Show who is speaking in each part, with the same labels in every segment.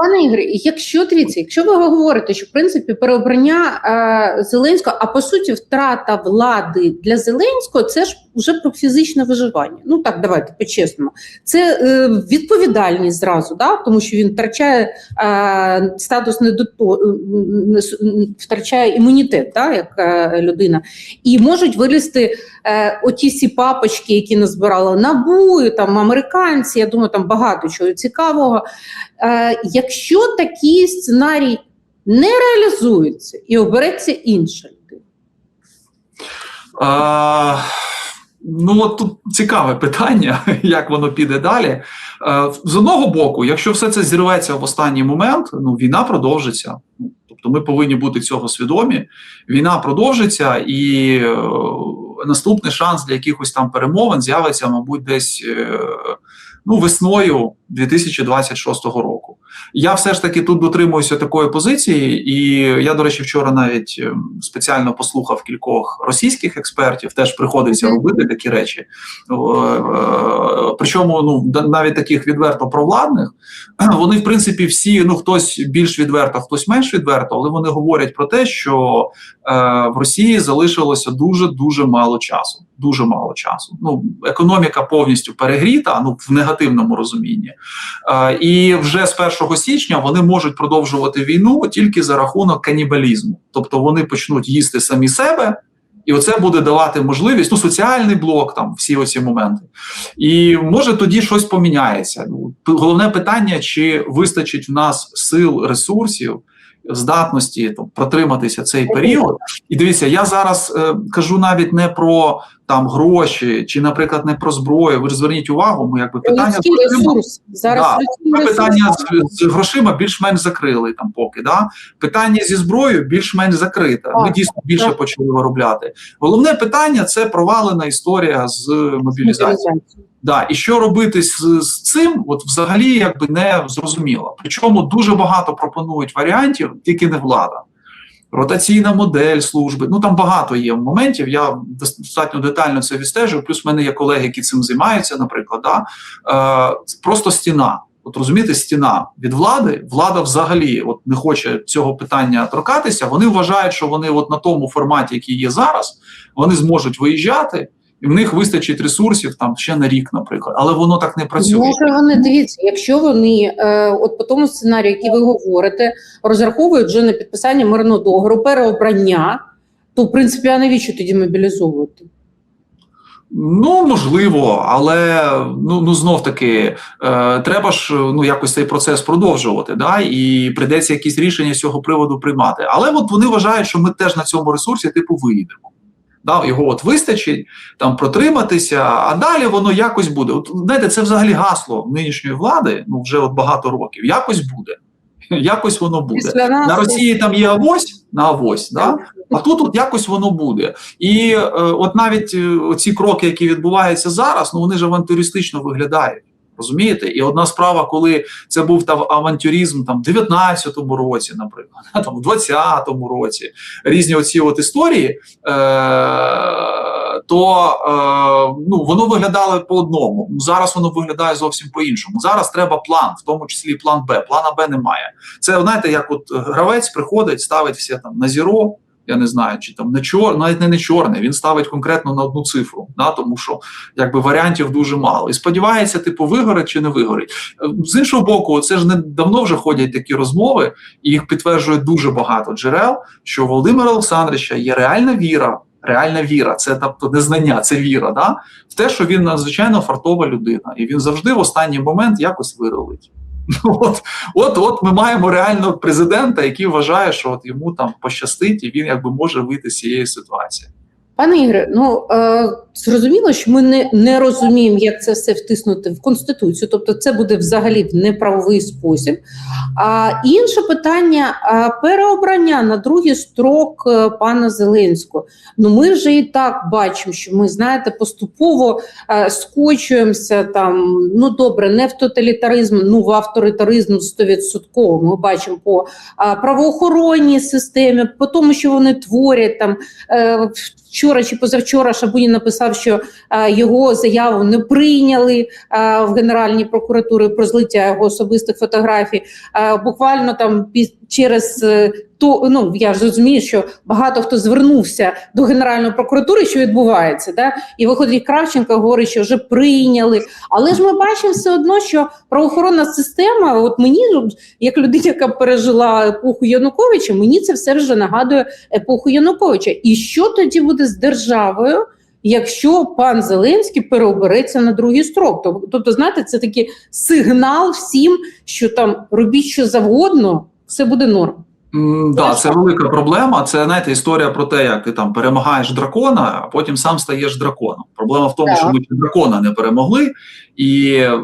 Speaker 1: Пане Ігорі, якщо дивіться, якщо ви говорите, що в принципі переобрання е, Зеленського, а по суті, втрата влади для Зеленського, це ж вже про фізичне виживання. Ну так, давайте по-чесному. Це е, відповідальність зразу, да? тому що він втрачає е, статус недото, не втрачає імунітет, да? як е, людина, і можуть вилізти е, оті всі папочки, які назбирали набу, там американці. Я думаю, там багато чого цікавого. Е, якщо такий сценарій не реалізується і обереться інша людина,
Speaker 2: ну от тут цікаве питання, як воно піде далі. Е, з одного боку, якщо все це зірветься в останній момент, ну війна продовжиться. Ну, Тобто ми повинні бути цього свідомі. Війна продовжиться, і е, наступний шанс для якихось там перемовин з'явиться, мабуть, десь е, ну, весною 2026 року. Я все ж таки тут дотримуюся такої позиції, і я, до речі, вчора навіть е, спеціально послухав кількох російських експертів, теж приходиться робити такі речі. Е, е, Причому ну навіть таких відверто провладних, вони в принципі всі, ну хтось більш відверто, хтось менш відверто, але вони говорять про те, що е, в Росії залишилося дуже дуже мало часу. Дуже мало часу. Ну економіка повністю перегріта, ну в негативному розумінні. Е, і вже з 1 січня вони можуть продовжувати війну тільки за рахунок канібалізму. Тобто вони почнуть їсти самі себе. І оце буде давати можливість, ну, соціальний блок, там всі оці моменти. І може тоді щось поміняється. Ну, головне питання: чи вистачить в нас сил, ресурсів, здатності там, протриматися цей період. І дивіться, я зараз е, кажу навіть не про там гроші, чи, наприклад, не про зброю. Ви ж зверніть увагу, ми якби питання з грошима-
Speaker 1: зараз
Speaker 2: Да. питання з, з грошима більш-менш закрили там поки. Да? Питання зі зброєю більш-менш закрите. Ми дійсно більше
Speaker 1: так.
Speaker 2: почали виробляти. Головне питання це провалена історія з мобілізацією. Да, і що робити з, з цим, от взагалі якби не зрозуміло. Причому дуже багато пропонують варіантів, тільки не влада. Ротаційна модель служби. Ну там багато є моментів. Я достатньо детально це відстежую. Плюс в мене є колеги, які цим займаються, наприклад. Да? Е, просто стіна. От розумієте, стіна від влади, влада взагалі от не хоче цього питання торкатися. Вони вважають, що вони от на тому форматі, який є зараз, вони зможуть виїжджати, в них вистачить ресурсів там ще на рік, наприклад. Але воно так не працює.
Speaker 1: Може, вони дивіться, якщо вони е, от по тому сценарію, який ви говорите, розраховують вже на підписання мирного договору, переобрання, то в принципі, а навіщо тоді мобілізовувати?
Speaker 2: Ну можливо, але ну ну знов таки е, треба ж ну якось цей процес продовжувати. Да, і прийдеться якісь рішення з цього приводу приймати. Але от вони вважають, що ми теж на цьому ресурсі типу виїдемо. Да, його от вистачить там протриматися, а далі воно якось буде. От знаєте, це взагалі гасло нинішньої влади. Ну вже от багато років. Якось буде. Якось воно буде.
Speaker 1: Нас
Speaker 2: На Росії там є авось на авось, да? а тут от якось воно буде. І е, от навіть е, ці кроки, які відбуваються зараз, ну вони ж авантюристично виглядають. Розумієте? І одна справа, коли це був там авантюризм там, в 19-му році, наприклад, там, в 20-му році, різні оці от історії, е- то е- ну, воно виглядало по одному. Зараз воно виглядає зовсім по-іншому. Зараз треба план, в тому числі план Б. Плана Б немає. Це знаєте, як от гравець приходить, ставить все там на зіро. Я не знаю, чи там не чор, навіть не, не чорне, він ставить конкретно на одну цифру, да, тому що якби варіантів дуже мало. І сподівається, типу, вигорить чи не вигорить. Е, З іншого боку, це ж не давно вже ходять такі розмови, і їх підтверджує дуже багато джерел, що у Володимира Олександровича є реальна віра. Реальна віра, це тобто не знання, це віра, да? в те, що він надзвичайно фартова людина, і він завжди в останній момент якось виролить. От, от, от ми маємо реально президента, який вважає, що от йому там пощастить, і він якби може вийти з цієї ситуації.
Speaker 1: Пане Ігоре, ну е, зрозуміло, що ми не, не розуміємо, як це все втиснути в конституцію, тобто це буде взагалі в неправовий спосіб. А інше питання переобрання на другий строк е, пана Зеленського. Ну ми вже і так бачимо, що ми знаєте, поступово е, скочуємося там. Ну добре, не в тоталітаризм, ну в авторитаризм 100%. Ми бачимо по правоохоронній системі, по тому, що вони творять там. Е, Вчора чи позавчора Шабунін написав. Написав, що е, його заяву не прийняли е, в Генеральній прокуратурі про злиття його особистих фотографій. Е, буквально там через то ну я ж розумію, що багато хто звернувся до Генеральної прокуратури, що відбувається, да? і виходить Кравченко говорить, що вже прийняли. Але ж ми бачимо все одно, що правоохоронна система, от мені, як людина, яка пережила епоху Януковича, мені це все вже нагадує епоху Януковича. І що тоді буде з державою? Якщо пан Зеленський переобереться на другий строк, Тоб- тобто, знаєте, це такий сигнал всім, що там робіть що завгодно, все буде норм.
Speaker 2: М, Да, це велика проблема. Це знаєте, історія про те, як ти там перемагаєш дракона, а потім сам стаєш драконом. Проблема в тому,
Speaker 1: Так.
Speaker 2: що ми дракона не перемогли, і е,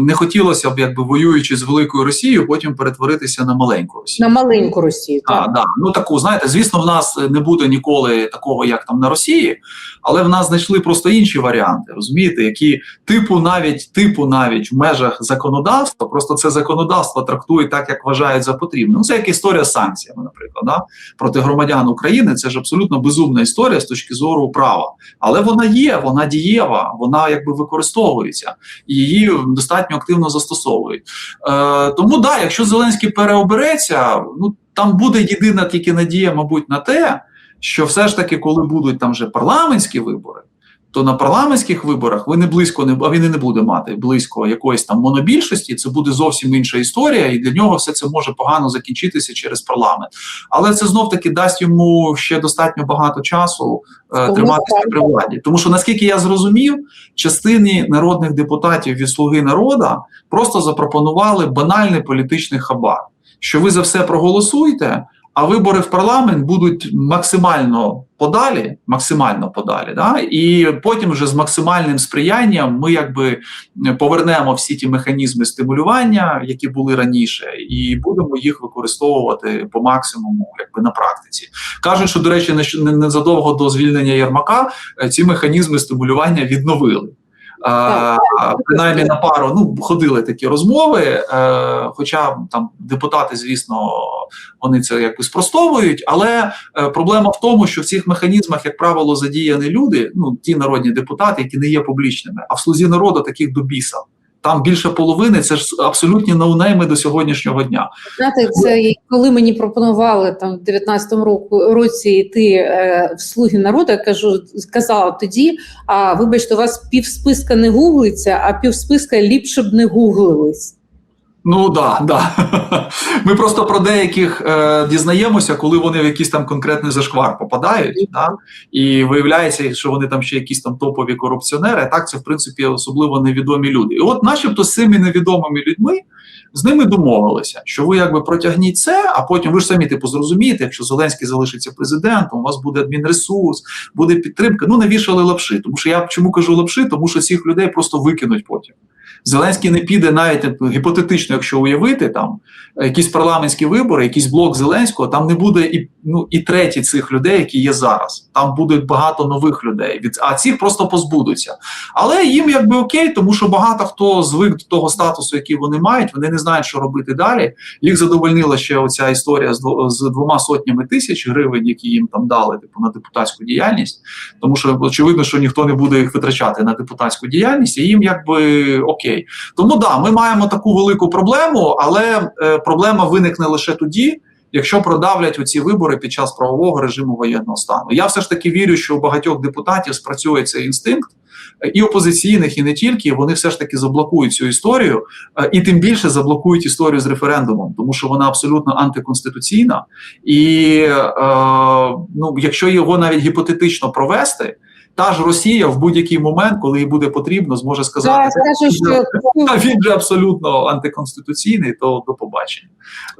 Speaker 2: не хотілося б, якби воюючи з великою Росією, потім перетворитися на маленьку Росію.
Speaker 1: На маленьку Росію.
Speaker 2: А,
Speaker 1: Так.
Speaker 2: да. Ну таку, знаєте, звісно, в нас не буде ніколи такого, як там на Росії, але в нас знайшли просто інші варіанти, розумієте, які типу навіть типу навіть в межах законодавства, просто це законодавство трактує так, як вважають за потрібне. Ну, це як історія санкціями, наприклад, да? проти громадян України. Це ж абсолютно безумна історія з точки зору права. Але вона є, вона дієва, вона якби використовується і її достатньо активно застосовують. Е, тому да, якщо Зеленський переобереться, ну там буде єдина тільки надія, мабуть, на те, що все ж таки, коли будуть там вже парламентські вибори, то на парламентських виборах ви не близько не а він і не буде мати близько якоїсь там монобільшості. Це буде зовсім інша історія, і для нього все це може погано закінчитися через парламент. Але це знов таки дасть йому ще достатньо багато часу е, триматися при владі. Тому що наскільки я зрозумів, частині народних депутатів від Слуги народа просто запропонували банальний політичний хабар, що ви за все проголосуєте, а вибори в парламент будуть максимально подалі, максимально подалі, да? і потім вже з максимальним сприянням ми якби повернемо всі ті механізми стимулювання, які були раніше, і будемо їх використовувати по максимуму, якби на практиці. Кажуть, що до речі, не- не- незадовго до звільнення Єрмака е, ці механізми стимулювання відновили. А, принаймні на пару ну ходили такі розмови. Е, хоча там депутати, звісно, вони це якби спростовують. Але е, проблема в тому, що в цих механізмах, як правило, задіяні люди, ну ті народні депутати, які не є публічними, а в слузі народу таких до біса. Там більше половини це ж абсолютні ноунейми до сьогоднішнього дня.
Speaker 1: Знаєте, це коли мені пропонували там в 19-му року році йти е, в слуги народу, я кажу, сказала тоді: а вибачте, у вас півсписка не гуглиться, а півсписка ліпше б не гуглились.
Speaker 2: Ну да, да. Ми просто про деяких е, дізнаємося, коли вони в якийсь там конкретний зашквар попадають, да? і виявляється, що вони там ще якісь там топові корупціонери. Так, це в принципі особливо невідомі люди. І от, начебто, з цими невідомими людьми з ними домовилися, що ви якби протягніть це, а потім ви ж самі типу зрозумієте, якщо Зеленський залишиться президентом, у вас буде адмінресурс, буде підтримка. Ну навішали лапши. Тому що я чому кажу лапши, тому що цих людей просто викинуть потім. Зеленський не піде навіть е, гіпотетично, якщо уявити там е, якісь парламентські вибори, якийсь блок Зеленського, там не буде і ну і треті цих людей, які є зараз. Там буде багато нових людей. Від а цих просто позбудуться. Але їм якби окей, тому що багато хто звик до того статусу, який вони мають. Вони не знають, що робити далі. Їх задовольнила ще оця історія з з двома сотнями тисяч гривень, які їм там дали типу на депутатську діяльність. Тому що очевидно, що ніхто не буде їх витрачати на депутатську діяльність, і їм якби окей. Тому да, ми маємо таку велику проблему, але е, проблема виникне лише тоді. Якщо продавлять оці вибори під час правового режиму воєнного стану, я все ж таки вірю, що у багатьох депутатів спрацює цей інстинкт, е, і опозиційних, і не тільки вони все ж таки заблокують цю історію, е, і тим більше заблокують історію з референдумом, тому що вона абсолютно антиконституційна. І е, ну, якщо його навіть гіпотетично провести, та ж Росія в будь-який момент, коли їй буде потрібно, зможе сказати.
Speaker 1: Я скажу, що
Speaker 2: А він же абсолютно антиконституційний, то до побачення.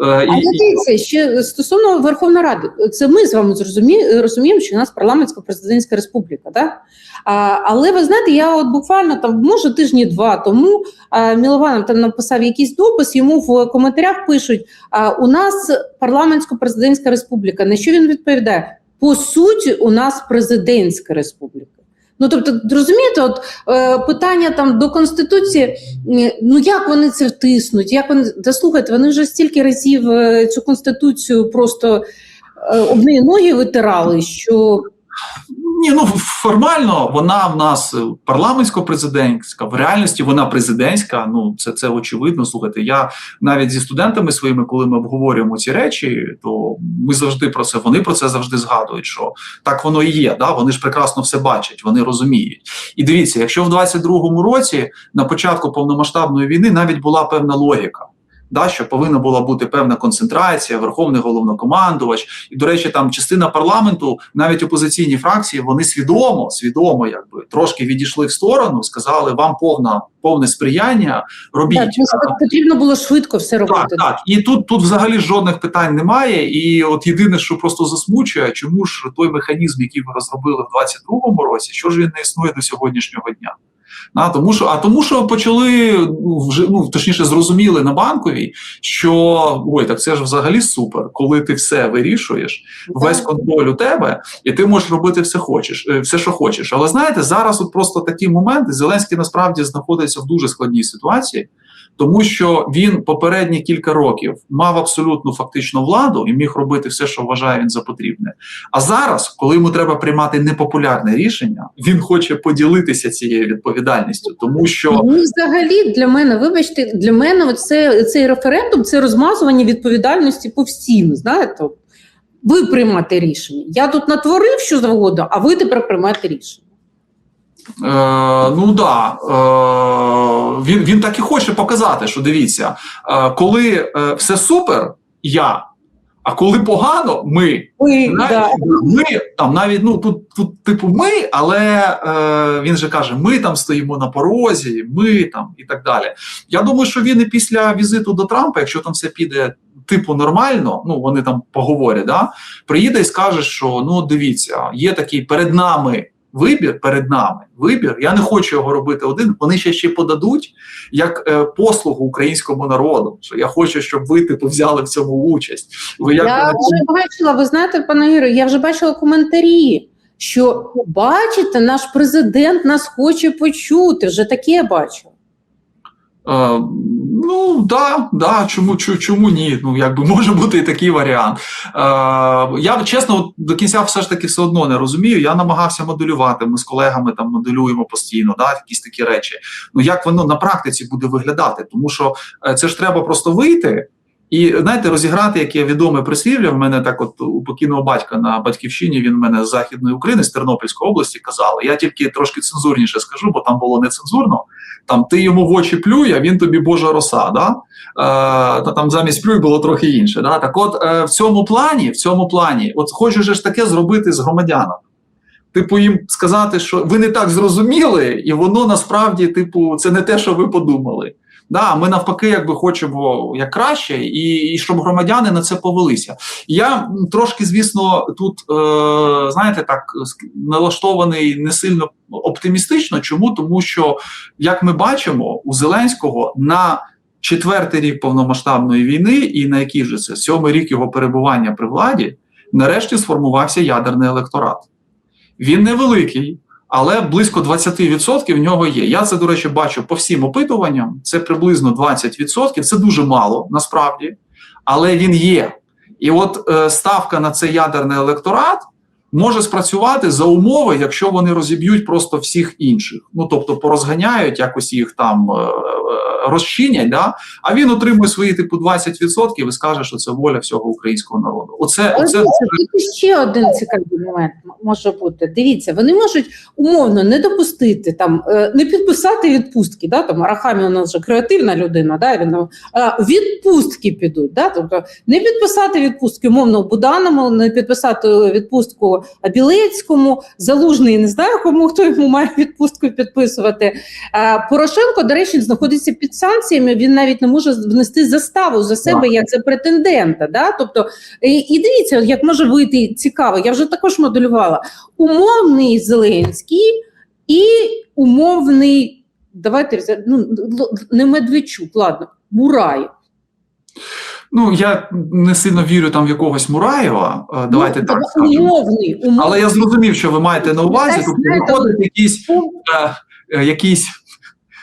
Speaker 2: Е,
Speaker 1: А
Speaker 2: і, і,
Speaker 1: дивіться, ще стосовно Верховної Ради, це ми з вами зрозумі, розуміємо, що у нас парламентська президентська республіка. Да? А, але ви знаєте, я от буквально там, може, тижні два тому а, Мілованов там написав якийсь допис, йому в коментарях пишуть: а, у нас парламентсько-президентська республіка. На що він відповідає? По суті, у нас президентська республіка. Ну тобто, розумієте, от е, питання там до конституції, ну як вони це втиснуть? Як вони да слухайте, вони вже стільки разів е, цю конституцію просто е, об неї ноги витирали, що
Speaker 2: Ні, ну формально вона в нас парламентсько-президентська, в реальності вона президентська. Ну це це очевидно. Слухайте, я навіть зі студентами своїми, коли ми обговорюємо ці речі, то ми завжди про це. Вони про це завжди згадують. Що так воно і є. Да? Вони ж прекрасно все бачать, вони розуміють. І дивіться, якщо в 22-му році на початку повномасштабної війни навіть була певна логіка. Да, що повинна була бути певна концентрація, верховний головнокомандувач, і до речі, там частина парламенту, навіть опозиційні фракції, вони свідомо, свідомо, якби трошки відійшли в сторону, сказали вам повна повне сприяння. Робіть
Speaker 1: Так, ну, потрібно було швидко все робити.
Speaker 2: так, так. І тут тут взагалі жодних питань немає. І от єдине, що просто засмучує, чому ж той механізм, який ви розробили в 22-му році, що ж він не існує до сьогоднішнього дня. А тому, що а тому, що почали ну, вже ну точніше зрозуміли на банковій, що ой, так це ж взагалі супер, коли ти все вирішуєш, весь контроль у тебе, і ти можеш робити все хочеш, е, все, що хочеш. Але знаєте, зараз от просто такі моменти Зеленський насправді знаходиться в дуже складній ситуації. Тому що він попередні кілька років мав абсолютну фактичну владу і міг робити все, що вважає він за потрібне. А зараз, коли йому треба приймати непопулярне рішення, він хоче поділитися цією відповідальністю, тому що
Speaker 1: ну, взагалі для мене, вибачте, для мене це цей референдум це розмазування відповідальності по всім. Знаєте, ви приймаєте рішення. Я тут натворив що завгодно, а ви тепер приймаєте рішення.
Speaker 2: Е, ну да, е, він він так і хоче показати, що дивіться, е, коли е, все супер, я. А коли погано, ми
Speaker 1: ми,
Speaker 2: навіть,
Speaker 1: да.
Speaker 2: ми там навіть ну тут, тут типу ми, але е, він же каже: ми там стоїмо на порозі, ми там і так далі. Я думаю, що він і після візиту до Трампа, якщо там все піде типу нормально, ну вони там поговорять, да, приїде і скаже, що ну дивіться, є такий перед нами. Вибір перед нами. Вибір. Я не хочу його робити один. Вони ще ще подадуть як е, послугу українському народу. Що я хочу, щоб ви типу взяли в цьому участь. Ви як
Speaker 1: я вже бачила. Ви знаєте, пане Юрію, я вже бачила коментарі. Що бачите, наш президент нас хоче почути. Вже таке бачу.
Speaker 2: Е, ну да, да, чому чому ні? Ну якби може бути і такий варіант. Е, Я чесно, от, до кінця все ж таки все одно не розумію. Я намагався моделювати. Ми з колегами там моделюємо постійно, да, якісь такі речі. Ну як воно на практиці буде виглядати? Тому що е, це ж треба просто вийти. І знаєте, розіграти, яке відоме прислів'я, в мене так, от у покійного батька на батьківщині, він в мене з Західної України, з Тернопільської області казав. Я тільки трошки цензурніше скажу, бо там було нецензурно. Там ти йому в очі плюй, а він тобі Божа роса. Да? Е, та там замість плюй було трохи інше. Да? Так, от е, в цьому плані, в цьому плані, от хочу ж таке зробити з громадянами. Типу, їм сказати, що ви не так зрозуміли, і воно насправді, типу, це не те, що ви подумали. Да, Ми навпаки, якби хочемо як краще, і і щоб громадяни на це повелися. Я трошки, звісно, тут е, знаєте, так налаштований не сильно оптимістично. Чому? Тому що, як ми бачимо, у Зеленського на четвертий рік повномасштабної війни, і на який же це сьомий рік його перебування при владі, нарешті сформувався ядерний електорат. Він невеликий. Але близько 20% в нього є. Я це, до речі, бачу по всім опитуванням. Це приблизно 20%. Це дуже мало насправді, але він є. І от е, ставка на цей ядерний електорат може спрацювати за умови, якщо вони розіб'ють просто всіх інших. Ну тобто порозганяють, якось їх там е, розчинять, да? а він отримує свої типу 20% і скаже, що це воля всього українського народу. Оце,
Speaker 1: Але
Speaker 2: оце...
Speaker 1: дивіться, ще один цікавий момент може бути. Дивіться, вони можуть умовно не допустити там, е, не підписати відпустки. Да? Там Арахамі у нас вже креативна людина, да? він відпустки підуть. Да? Тобто не підписати відпустки умовно Буданому, не підписати відпустку Білецькому, залужний не знаю, кому хто йому має відпустку підписувати. Порошенко, до речі, знаходиться під санкціями. Він навіть не може внести заставу за себе як за претендента. Да? Тобто, і, і дивіться, як може вийти цікаво. Я вже також моделювала умовний Зеленський і умовний. Давайте ну, не Медведчук, ладно, Мураєв.
Speaker 2: Ну, я не сильно вірю там в якогось Мураєва. Давайте
Speaker 1: ну,
Speaker 2: так
Speaker 1: скажемо. Умовний, умовний.
Speaker 2: Але я зрозумів, що ви маєте на увазі. Тобто виходить якісь, е, якісь,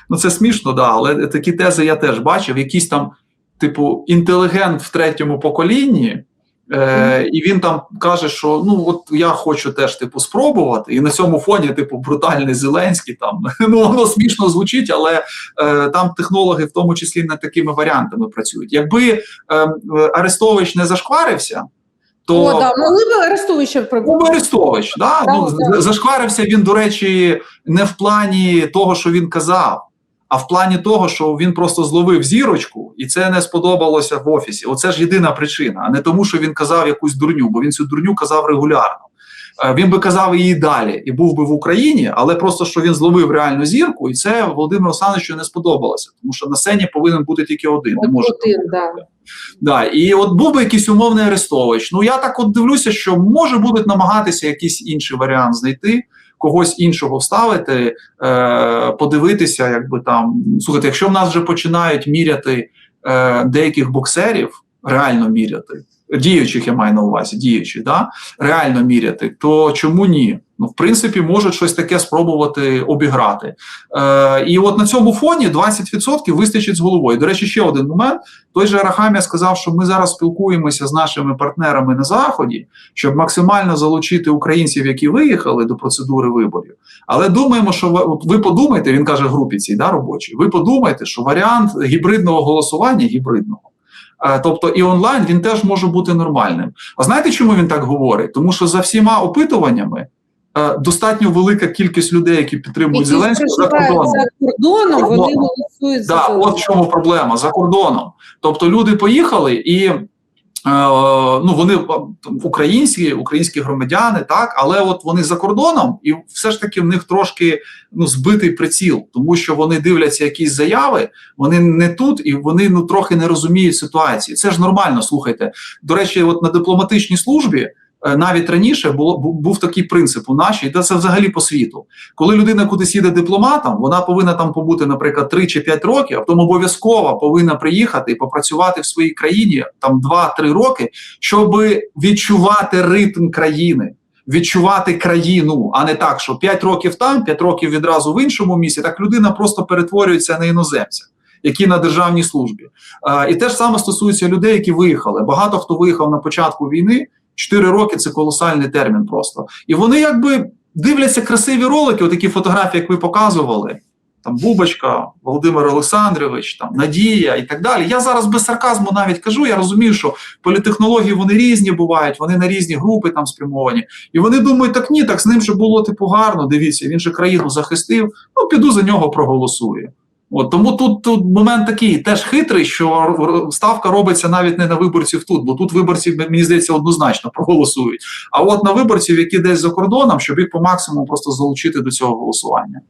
Speaker 2: ну це смішно, да, але такі тези я теж бачив. Якийсь там, типу, інтелігент в третьому поколінні, Е, і він там каже, що ну от я хочу теж типу спробувати, і на цьому фоні, типу, брутальний Зеленський там ну воно смішно звучить, але е, там технологи, в тому числі над такими варіантами працюють. Якби е, Арестович не зашкварився, то
Speaker 1: О, да, могли б Арестовича
Speaker 2: Ну. Арестович, да?
Speaker 1: Так,
Speaker 2: ну, з- зашкварився він, до речі, не в плані того, що він казав, а в плані того, що він просто зловив зірочку, і це не сподобалося в офісі. Оце ж єдина причина, а не тому, що він казав якусь дурню, бо він цю дурню казав регулярно. Е, Він би казав її далі і був би в Україні, але просто що він зловив реальну зірку, і це Володимиру Олександровичу не сподобалося, тому що на сцені повинен бути тільки один. Не може
Speaker 1: один, да.
Speaker 2: Да, і от був би якийсь умовний Арестович. Ну я так от дивлюся, що може будуть намагатися якийсь інший варіант знайти, когось іншого вставити, е, подивитися, якби там. Слухайте, якщо в нас вже починають міряти е, деяких боксерів, реально міряти, діючих я маю на увазі, діючих, да? реально міряти, то чому ні? Ну, в принципі, можуть щось таке спробувати обіграти. Е, і от на цьому фоні 20% вистачить з головою. До речі, ще один момент. Той же Арахамія сказав, що ми зараз спілкуємося з нашими партнерами на заході, щоб максимально залучити українців, які виїхали до процедури виборів. Але думаємо, що ви, ви подумайте, він каже групі цій да, робочій. Ви подумайте, що варіант гібридного голосування гібридного. Е, Тобто і онлайн він теж може бути нормальним. А знаєте, чому він так говорить? Тому що за всіма опитуваннями е, достатньо велика кількість людей, які підтримують
Speaker 1: Які
Speaker 2: Зеленського за кордоном.
Speaker 1: за кордоном, вони голосують за
Speaker 2: Да,
Speaker 1: Зеленського.
Speaker 2: от в чому проблема за кордоном. Тобто люди поїхали і. Е, Ну, вони українські, українські громадяни, так, але от вони за кордоном, і все ж таки в них трошки ну збитий приціл, тому що вони дивляться якісь заяви, вони не тут, і вони ну трохи не розуміють ситуації. Це ж нормально. Слухайте. До речі, от на дипломатичній службі навіть раніше було був такий принцип у нашій, та це взагалі по світу. Коли людина кудись їде дипломатом, вона повинна там побути, наприклад, 3 чи 5 років, а потім обов'язково повинна приїхати і попрацювати в своїй країні там 2-3 роки, щоб відчувати ритм країни. Відчувати країну, а не так, що 5 років там, 5 років відразу в іншому місці. Так людина просто перетворюється на іноземця, які на державній службі. Е, і те ж саме стосується людей, які виїхали. Багато хто виїхав на початку війни. 4 роки це колосальний термін просто. І вони якби дивляться красиві ролики, отакі фотографії, як ви показували. Там Бубочка, Володимир Олександрович, там Надія і так далі. Я зараз без сарказму навіть кажу. Я розумію, що політехнології вони різні бувають, вони на різні групи там спрямовані. І вони думають, так ні, так з ним же було типу гарно. Дивіться, він же країну захистив. Ну піду за нього проголосую. От тому тут, тут момент такий теж хитрий, що ставка робиться навіть не на виборців тут, бо тут виборці, мені здається, однозначно проголосують. А от на виборців, які десь за кордоном, щоб їх по максимуму просто залучити до цього голосування.